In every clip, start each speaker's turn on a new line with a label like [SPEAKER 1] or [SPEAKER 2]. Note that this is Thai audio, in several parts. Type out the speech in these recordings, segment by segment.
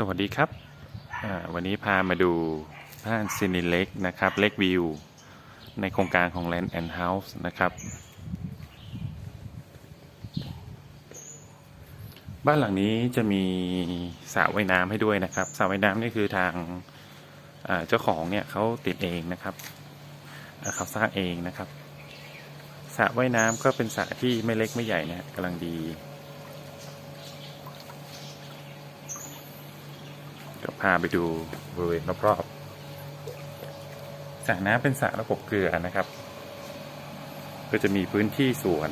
[SPEAKER 1] สวัสดีครับ วันนี้พามาดูบ้านซินิเล็กนะครับ เล็กวิว ในโครงการของ Land and House นะครับ บ้านหลังนี้จะมีสระว่ายน้ำให้ด้วยนะครับสระว่ายน้ำนี่คือทางเจ้าของเนี่ยเขาติดเองนะครับเขาสร้างเองนะครับสระว่ายน้ำก็เป็นสระที่ไม่เล็กไม่ใหญ่นะกำลังดี เดี๋ยวพาไปดูบริเวณรอบๆสระน้ำเป็นสระระบบเกลือนะครับ ก็จะมีพื้นที่สวน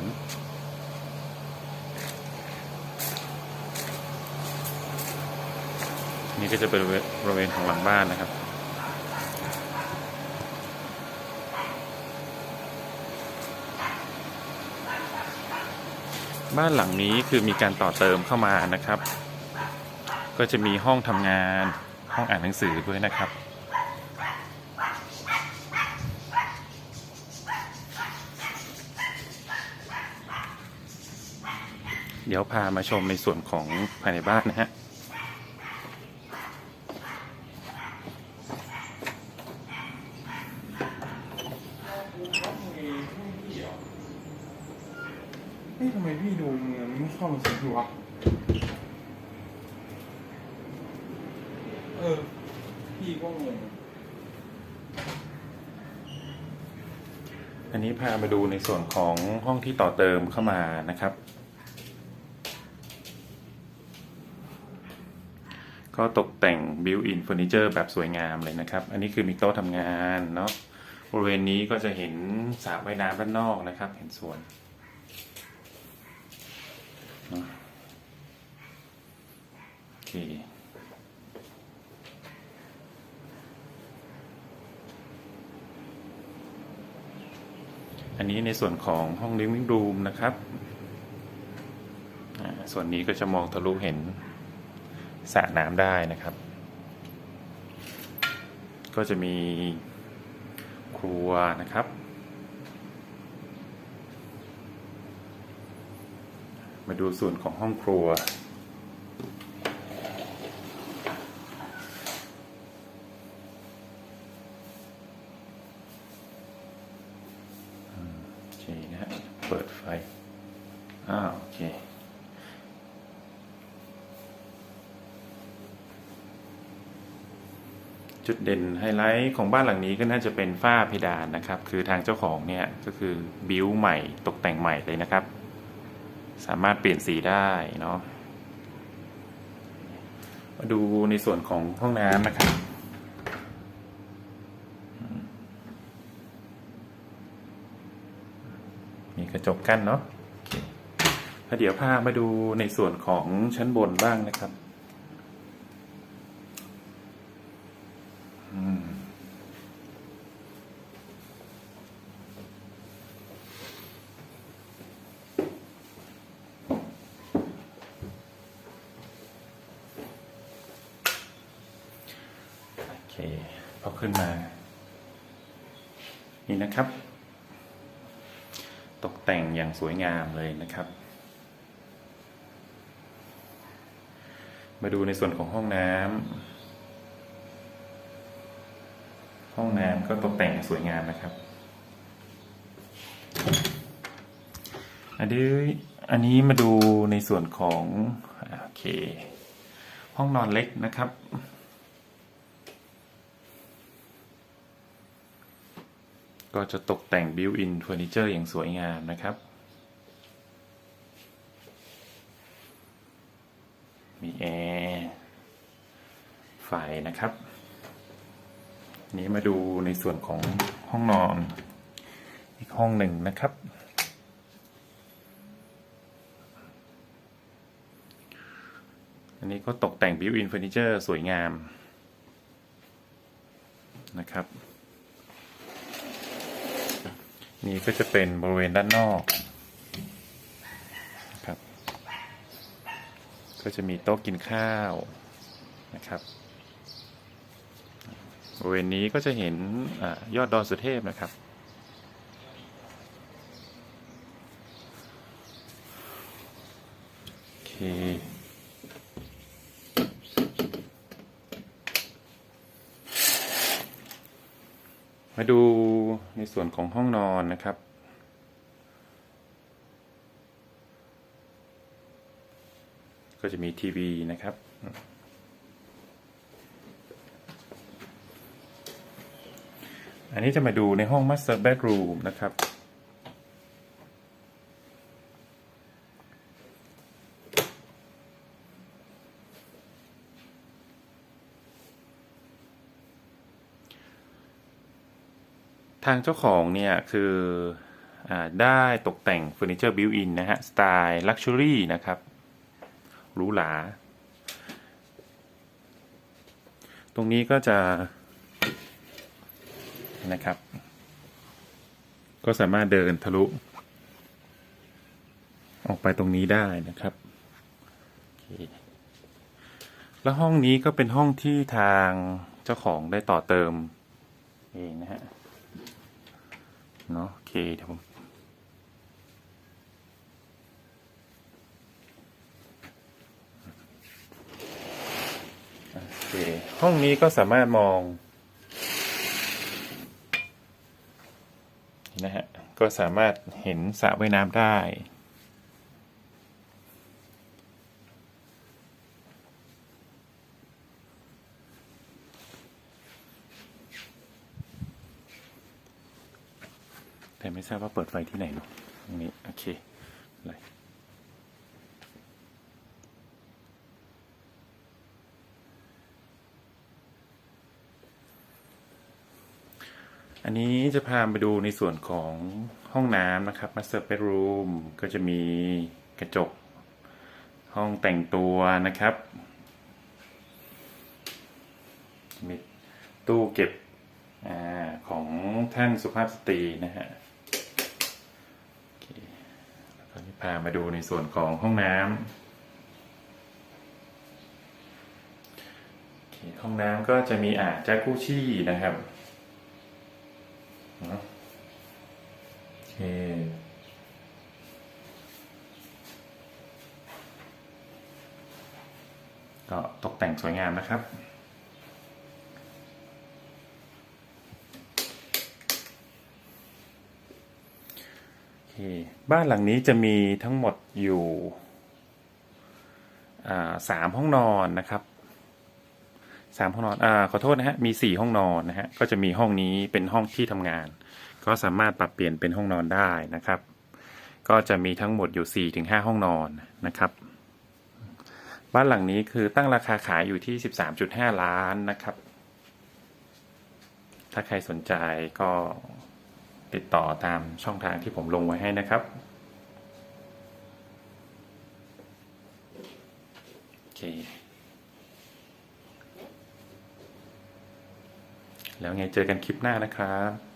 [SPEAKER 1] นี่ก็จะเป็นบริเวณของหลังบ้านนะครับ บ้านหลังนี้คือมีการต่อเติมเข้ามานะครับ ก็จะมีห้องทำงานห้องอ่านหนังสือด้วยนะครับ เดี๋ยวพามาชมในส่วนของภายในบ้านนะฮะ
[SPEAKER 2] เฮ้ยทำไมพี่ดูเงินไม่เข้ามาสิวะ ออ พี่ก็งง
[SPEAKER 1] อันนี้พามาดูในส่วนของห้องที่ต่อเติมเข้ามานะครับ ก็ตกแต่ง built-in furniture แบบสวยงามเลยนะครับ อันนี้คือมีโต๊ะทำงานเนาะบริเวณนี้ก็จะเห็นสระว่ายน้ำด้านนอกนะครับ เห็นส่วนโอเค อันนี้ในส่วนของห้อง living room นะครับ ส่วนนี้ก็จะมองทะลุเห็นสระน้ำได้นะครับ ก็จะมีครัวนะครับ มาดูส่วนของห้องครัว โอเคนะฮะ เปิด ไฟอ้าโอเค จุดเด่นไฮไลท์ของบ้านหลังนี้ก็น่าจะเป็นฝ้าเพดานนะครับ คือทางเจ้าของเนี่ยก็คือบิวใหม่ตกแต่งใหม่เลยนะครับ สามารถเปลี่ยนสีได้เนาะมาดูในส่วนของห้องน้ำนะครับ มีกระ จกกั้นเนาะเคแล้วเดี๋ยวพามาดูในส่วนของชั้นบนบ้างนะครับอืมโอเคพอขึ้นมา นี่นะครับ แต่งอย่างสวยงามเลยนะครับ มาดูในส่วนของห้องน้ำห้องน้ำก็ตกแต่งสวยงามนะครับ อันนี้อันนี้มาดูในส่วนของโอเค ห้องนอนเล็กนะครับ ก็จะตกแต่ง built-in furniture อย่างสวยงามนะครับ มีแอร์ไฟนะครับ นี้มาดูในส่วนของห้องนอน อีกห้องหนึ่งนะครับ อันนี้ก็ตกแต่ง built-in furniture สวยงามนะครับ นี่ก็จะเป็นบริเวณด้านนอกนะครับ ก็จะมีโต๊ะกินข้าวนะครับ บริเวณนี้ก็จะเห็นอยอดดอยสุเทพนะครับโอเค มาดูในส่วนของห้องนอนนะครับ ก็จะมีทีวีนะครับ อันนี้จะมาดูในห้อง Master Bedroom นะครับ ทางเจ้าของเนี่ยคืออได้ตกแต่งเฟอร์นิเจอร์บิวอินนะฮะ สไตล์ลักชัวรี่นะครับหรูหราตรงนี้ก็จะนะครับ ก็สามารถเดินทะลุ ออกไปตรงนี้ได้นะครับ แล้วห้องนี้ก็เป็นห้องที่ทางเจ้าของได้ต่อเติมเองนะฮะ เนาะโอเคเดี๋ยวผมโอเคห้องนี้ก็สามารถมองนะฮะก็สามารถเห็นสระว่ายน้ำได้ แต่ไม่ทราบว่าเปิดไฟที่ไหนเนาะตรงนี้ โอเคอะไรอันนี้จะพาไปดูในส่วนของห้องน้ำนะครับ Master Bedroom ก็จะมีกระจก ห้องแต่งตัวนะครับ มีตู้เก็บอของท่านสุภาพสตรีนะฮะโอเคแล้วก็นี่พามาดูในส่วนของห้องน้ำห้องน้ำก็จะมีอ่างจากุชี่นะครับเนอะโอเคก็ตกแต่งสวยงามนะครับ โอเค บ้านหลังนี้จะมีทั้งหมดอยู่สามห้องนอนนะครับสามห้องนอนอ่าขอโทษนะฮะ มีสี่ห้องนอนนะฮะ ก็จะมีห้องนี้เป็นห้องที่ทำงาน ก็สามารถปรับเปลี่ยนเป็นห้องนอนได้นะครับ ก็จะมีทั้งหมดอยู่สี่ถึงห้าห้องนอนนะครับ บ้านหลังนี้คือตั้งราคาขายอยู่ที่สิบสามจุดห้าล้านนะครับ ถ้าใครสนใจก็ ติดต่อตามช่องทางที่ผมลงไว้ให้นะครับโอเคแล้วไงเจอกันคลิปหน้านะครับ